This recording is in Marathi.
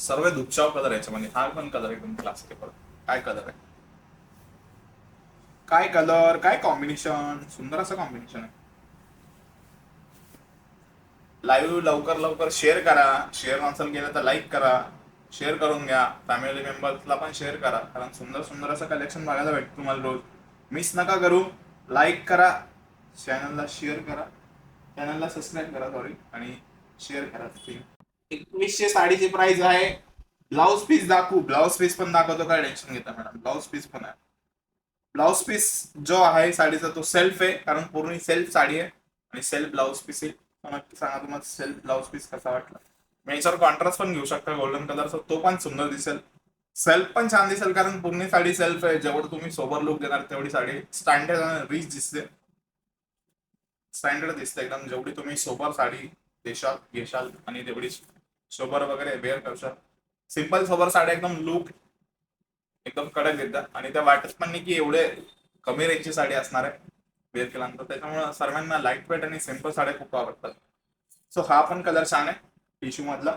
सर्व दुपचाव कलर याच्यामध्ये हा पण कलर एकदम क्लासिक आहे काय कलर आहे? काय कलर काय कॉम्बिनेशन सुंदर असं कॉम्बिनेशन आहे. लाईव्ह लवकर लवकर शेअर करा. शेअर नसेल केलं तर लाईक करा. शेअर करून घ्या. फॅमिली मेंबर्सला पण शेअर करा. कारण सुंदर सुंदर असं कलेक्शन बघायला भेटतं तुम्हाला रोज. मिस नका करू. लाईक करा. चॅनलला शेअर करा. चॅनलला सबस्क्राईब करा सॉरी आणि शेअर करा. एकवीसशे साडीची प्राइस आहे. ब्लाऊज पीस दाखवू. ब्लाऊज पीस पण दाखवतो. काय टेन्शन घेता मॅडम ब्लाऊज पीस पण आहे. ब्लाऊज पीस जो आहे साडीचा तो सेल्फ आहे. कारण पूर्ण सेल्फ साडी आहे. आणि सेल्फ ब्लाऊज पीस आहे. नक्की सांगा तुम्हाला सेल्फ ब्लाऊज पीस कसा वाटला. मी याच्यावर कॉन्ट्रास्ट पण घेऊ शकता. गोल्डन कलरचा तो पण सुंदर दिसेल. सेल्फ पण छान दिसेल. कारण पूर्ण साडी सेल्फ आहे. जेवढं तुम्ही सोबर लुक देणार तेवढी साडी स्टँडर्ड आणि रिच दिसते. स्टँडर्ड दिसते एकदम. जेवढी तुम्ही सोबर साडी देशाल घेशाल आणि तेवढी सोबर वगैरे वेअर करशाल सिंपल सोबर साड्या एकदम लुक एकदम कडक येतात आणि त्या वाटत पण नाही की एवढे कमी रेंजची साडी असणार आहे वेअर केल्यानंतर. त्याच्यामुळे सर्वांना लाइट वेट आणि सिंपल साड्या खूप आवडतात. सो हा पण कलर छान आहे. टिश्यू मधला.